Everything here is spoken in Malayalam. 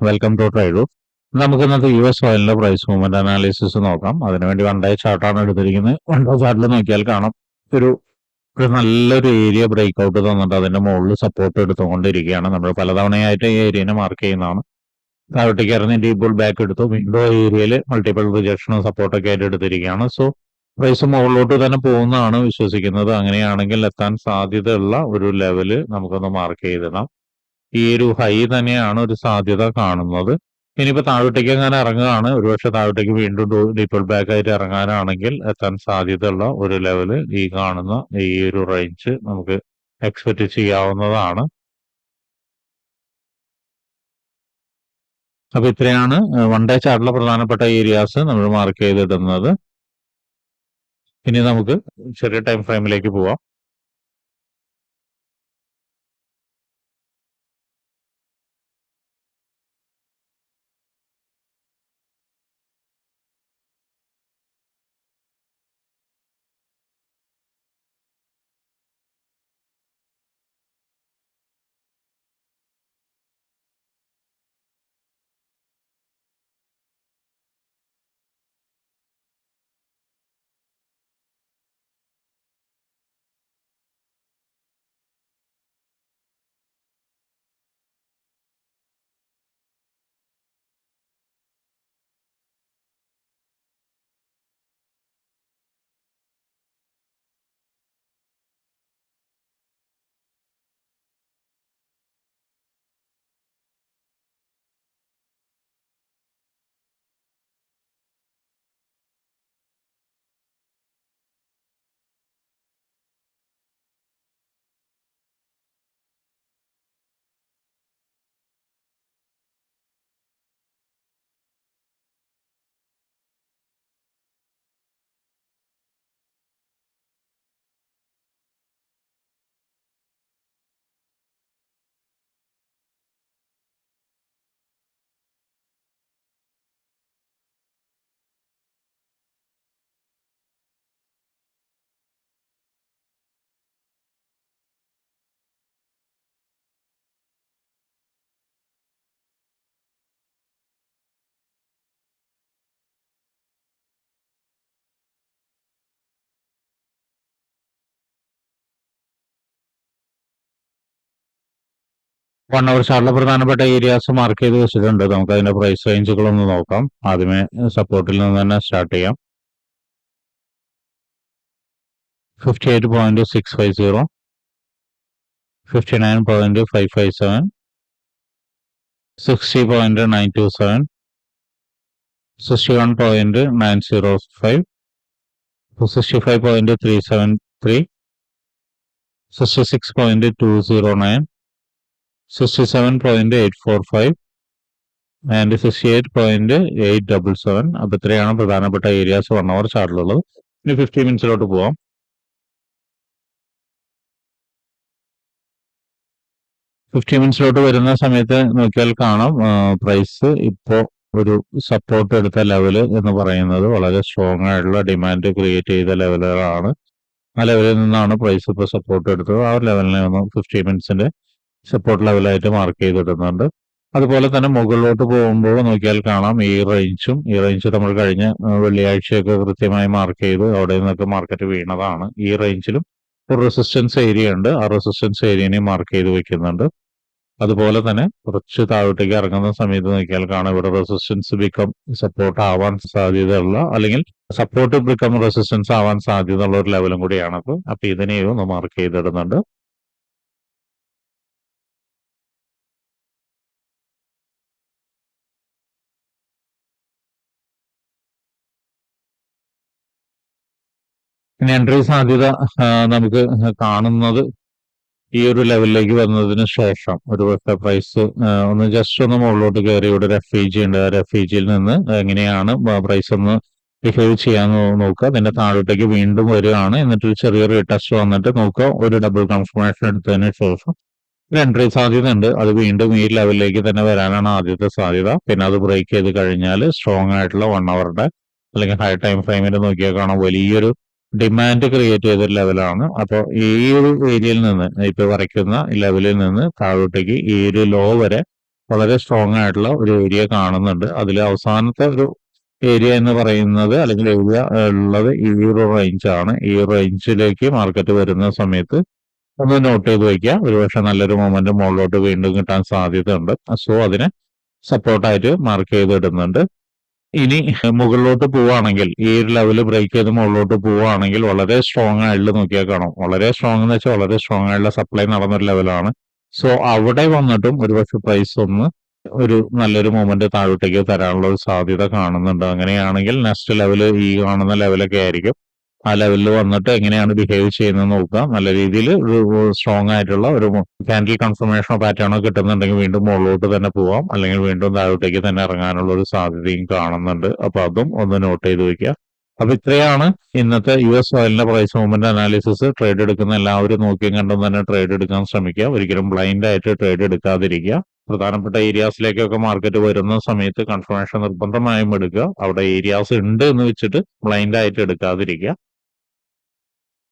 വെൽക്കം ടു ട്രൈഡു നമുക്ക് ഇന്നത്തെ യു എസ് ഓയിലിന്റെ പ്രൈസ് മൂവ്മെന്റ് അനാലിസിസ് നോക്കാം. അതിനുവേണ്ടി വൺ ഡേ ചാർട്ടാണ് എടുത്തിരിക്കുന്നത്. വൺ ഡേ ചാർട്ടിൽ നോക്കിയാൽ കാണാം. ഒരു ഒരു നല്ലൊരു ഏരിയ ബ്രേക്ക് ഔട്ട് തന്നിട്ട് അതിന്റെ മുകളിൽ സപ്പോർട്ട് എടുത്തുകൊണ്ടിരിക്കുകയാണ്. നമ്മൾ പലതവണയായിട്ട് ഈ ഏരിയനെ മാർക്ക് ചെയ്യുന്നതാണ്. താഴോട്ടേക്ക് ഇറങ്ങി ഡീപ് ബുൾ ബാക്ക് എടുത്തു. വിൻഡോ ഏരിയയിൽ മൾട്ടിപ്പിൾ റിജക്ഷനും സപ്പോർട്ടൊക്കെ ആയിട്ട് എടുത്തിരിക്കുകയാണ്. സോ പ്രൈസ് മുകളിലോട്ട് തന്നെ പോകുന്നതാണ് വിശ്വസിക്കുന്നത്. അങ്ങനെയാണെങ്കിൽ എത്താൻ സാധ്യതയുള്ള ഒരു ലെവൽ നമുക്കൊന്ന് മാർക്ക് ചെയ്തിടാം. ഈ ഒരു ഹൈ തന്നെയാണ് ഒരു സാധ്യത കാണുന്നത്. ഇനിയിപ്പോ താഴോട്ടേക്ക് അങ്ങനെ ഇറങ്ങുകയാണ്. ഒരുപക്ഷെ താഴോട്ടേക്ക് വീണ്ടും ഡീപ്പിൾ ബാക്ക് ആയിട്ട് ഇറങ്ങാനാണെങ്കിൽ എത്താൻ സാധ്യതയുള്ള ഒരു ലെവൽ ഈ കാണുന്ന ഈ ഒരു റേഞ്ച് നമുക്ക് എക്സ്പെക്ട് ചെയ്യാവുന്നതാണ്. അപ്പൊ ഇത്രയാണ് വൺ ഡേ ചാർട്ടിലെ പ്രധാനപ്പെട്ട ഏരിയാസ് നമ്മൾ മാർക്ക് ചെയ്തിടുന്നത്. ഇനി നമുക്ക് ചെറിയ ടൈം ഫ്രെയിമിലേക്ക് പോവാം. ചാർട്ടിലെ പ്രധാനപ്പെട്ട ഏരിയാസ് മാർക്ക് ചെയ്ത് വെച്ചിട്ടുണ്ട്. നമുക്ക് അതിന്റെ പ്രൈസ് റേഞ്ചുകൾ ഒന്ന് നോക്കാം. ആദ്യമേ സപ്പോർട്ടിൽ നിന്ന് തന്നെ സ്റ്റാർട്ട് ചെയ്യാം. Fifty eight point six five zero fifty nine point five five seven sixty point nine two seven sixty one point nine zero five sixty five point three seven three sixty six point two zero nine sixty seven point eight four five and sixty eight point eight double seven അപ്പൊ ഇത്രയാണ് പ്രധാനപ്പെട്ട ഏരിയാസ് വൺ അവർ ചാർട്ടിലുള്ളത്. ഇനി ഫിഫ്റ്റി മിനിറ്റ്സിലോട്ട് പോവാം. ഫിഫ്റ്റി മിനിറ്റ്സിലോട്ട് വരുന്ന സമയത്ത് നോക്കിയാൽ കാണാം. പ്രൈസ് ഇപ്പോ ഒരു സപ്പോർട്ട് എടുത്ത ലെവൽ എന്ന് പറയുന്നത് വളരെ സ്ട്രോങ് ആയിട്ടുള്ള ഡിമാൻഡ് ക്രിയേറ്റ് ചെയ്ത ലെവലുകളാണ് ആ ലെവലിൽ നിന്നാണ് പ്രൈസ് ഇപ്പോൾ സപ്പോർട്ട് എടുത്തത്. ആ ലെവലിനെ ഒന്ന് ഫിഫ്റ്റി മിനിറ്റ്സിന്റെ സപ്പോർട്ട് ലെവലായിട്ട് മാർക്ക് ചെയ്തിടുന്നുണ്ട് അതുപോലെ തന്നെ മുകളിലോട്ട് പോകുമ്പോൾ നോക്കിയാൽ കാണാം ഈ റേഞ്ചും ഈ റേഞ്ച് നമ്മൾ കഴിഞ്ഞ വെള്ളിയാഴ്ചയൊക്കെ കൃത്യമായി മാർക്ക് ചെയ്ത് അവിടെ നിന്നൊക്കെ മാർക്കറ്റ് വീണതാണ്. ഈ റേഞ്ചിലും ഒരു റെസിസ്റ്റൻസ് ഏരിയ ഉണ്ട്. ആ റെസിസ്റ്റൻസ് ഏരിയനെ മാർക്ക് ചെയ്ത് വെക്കുന്നുണ്ട്. അതുപോലെ തന്നെ കുറച്ച് താഴോട്ടേക്ക് ഇറങ്ങുന്ന സമയത്ത് നോക്കിയാൽ കാണാം ഇവിടെ റെസിസ്റ്റൻസ് ബിക്കം സപ്പോർട്ട് ആവാൻ സാധ്യതയുള്ള അല്ലെങ്കിൽ സപ്പോർട്ട് ബിക്കം റെസിസ്റ്റൻസ് ആവാൻ സാധ്യത ഉള്ള ഒരു ലെവലും കൂടിയാണ് അപ്പൊ അപ്പൊ ഇതിനെയും ഒന്ന് മാർക്ക് ചെയ്തിടുന്നുണ്ട് ഇനി എൻട്രി സാധ്യത നമുക്ക് കാണുന്നത് ഈ ഒരു ലെവലിലേക്ക് വന്നതിന് ശേഷം ഒരു പ്രൈസ് ഒന്ന് ജസ്റ്റ് ഒന്ന് മുകളിലോട്ട് കയറി ഇവിടെ ഒരു എഫ് ഇ ജി ഉണ്ട്. ആ എഫ് ഇ ജിയിൽ നിന്ന് എങ്ങനെയാണ് പ്രൈസ് ഒന്ന് ബിഹേവ് ചെയ്യാൻ നോക്കുക. അതിന്റെ താഴോട്ടേക്ക് വീണ്ടും വരികയാണ്. എന്നിട്ട് ഒരു ചെറിയൊരു ടെസ്റ്റ് വന്നിട്ട് നോക്കുക. ഒരു ഡബിൾ കൺഫർമേഷൻ എടുത്തതിന് ശേഷം ഒരു എൻട്രി സാധ്യത ഉണ്ട്. അത് വീണ്ടും ഈ ലെവലിലേക്ക് തന്നെ വരാനാണ് ആദ്യത്തെ സാധ്യത. പിന്നെ അത് ബ്രേക്ക് ചെയ്ത് കഴിഞ്ഞാൽ സ്ട്രോങ് ആയിട്ടുള്ള വൺ അവറുടെ അല്ലെങ്കിൽ ഹൈ ടൈം ഫ്രെയിമിൽ നോക്കിയാൽ കാണാം വലിയൊരു ഡിമാൻഡ് ക്രിയേറ്റ് ചെയ്ത ലെവലാണ് അപ്പോൾ ഈ ഒരു ഏരിയയിൽ നിന്ന് ഇപ്പൊ വരയ്ക്കുന്ന ലെവലിൽ നിന്ന് താഴോട്ടേക്ക് ഈ ഒരു ലോ വരെ വളരെ സ്ട്രോങ് ആയിട്ടുള്ള ഒരു ഏരിയ കാണുന്നുണ്ട്. അതിൽ അവസാനത്തെ ഒരു ഏരിയ എന്ന് പറയുന്നത് അല്ലെങ്കിൽ ഏരിയ ഉള്ളത് ഈ ഒരു റേഞ്ചാണ് ഈ റേഞ്ചിലേക്ക് മാർക്കറ്റ് വരുന്ന സമയത്ത് ഒന്ന് നോട്ട് ചെയ്ത് വയ്ക്കുക ഒരുപക്ഷെ നല്ലൊരു മൊമെന്റ് മുകളിലോട്ട് വീണ്ടും കിട്ടാൻ സാധ്യതയുണ്ട്. സോ അതിനെ സപ്പോർട്ടായിട്ട് മാർക്ക് ചെയ്തിടുന്നുണ്ട്. ഇനി മുകളിലോട്ട് പോവുകയാണെങ്കിൽ ഈ ഒരു ലെവൽ ബ്രേക്ക് ചെയ്ത് മുകളിലോട്ട് പോവുകയാണെങ്കിൽ വളരെ സ്ട്രോങ് ആയിട്ട് നോക്കിയാൽ കാണും. വളരെ സ്ട്രോങ് എന്ന് വെച്ചാൽ വളരെ സ്ട്രോങ് ആയിട്ടുള്ള സപ്ലൈ നടന്നൊരു ലെവലാണ് സോ അവിടെ വന്നിട്ടും ഒരുപക്ഷെ പ്രൈസ് ഒന്ന് ഒരു നല്ലൊരു മൊമെന്റ് താഴോട്ടേക്ക് തരാനുള്ള ഒരു സാധ്യത കാണുന്നുണ്ട്. അങ്ങനെയാണെങ്കിൽ നെക്സ്റ്റ് ലെവൽ ഈ കാണുന്ന ലെവലൊക്കെ ആയിരിക്കും. ആ ലെവലിൽ വന്നിട്ട് എങ്ങനെയാണ് ബിഹേവ് ചെയ്യുന്നത് നോക്കുക നല്ല രീതിയിൽ ഒരു സ്ട്രോങ് ആയിട്ടുള്ള ഒരു ക്യാൻഡിൽ കൺഫർമേഷനോ പാറ്റേണോ കിട്ടുന്നുണ്ടെങ്കിൽ വീണ്ടും മുകളിലോട്ട് തന്നെ പോവാം. അല്ലെങ്കിൽ വീണ്ടും താഴോട്ടേക്ക് തന്നെ ഇറങ്ങാനുള്ള ഒരു സാധ്യതയും കാണുന്നുണ്ട്. അപ്പൊ അതും ഒന്ന് നോട്ട് ചെയ്ത് വെക്കുക. അപ്പൊ ഇത്രയാണ് ഇന്നത്തെ യു എസ് ഓയിലിന്റെ പ്രൈസ് മൂവ്മെന്റ് അനാലിസിസ് ട്രേഡ് എടുക്കുന്ന എല്ലാവരും നോക്കിയും കണ്ടും തന്നെ ട്രേഡ് എടുക്കാൻ ശ്രമിക്കുക. ഒരിക്കലും ബ്ലൈൻഡ് ആയിട്ട് ട്രേഡ് എടുക്കാതിരിക്കുക. പ്രധാനപ്പെട്ട ഏരിയാസിലേക്കൊക്കെ മാർക്കറ്റ് വരുന്ന സമയത്ത് കൺഫർമേഷൻ നിർബന്ധമായും എടുക്കുക. അവിടെ ഏരിയാസ് ഉണ്ട് എന്ന് വെച്ചിട്ട് ബ്ലൈൻഡ് ആയിട്ട് എടുക്കാതിരിക്കുക.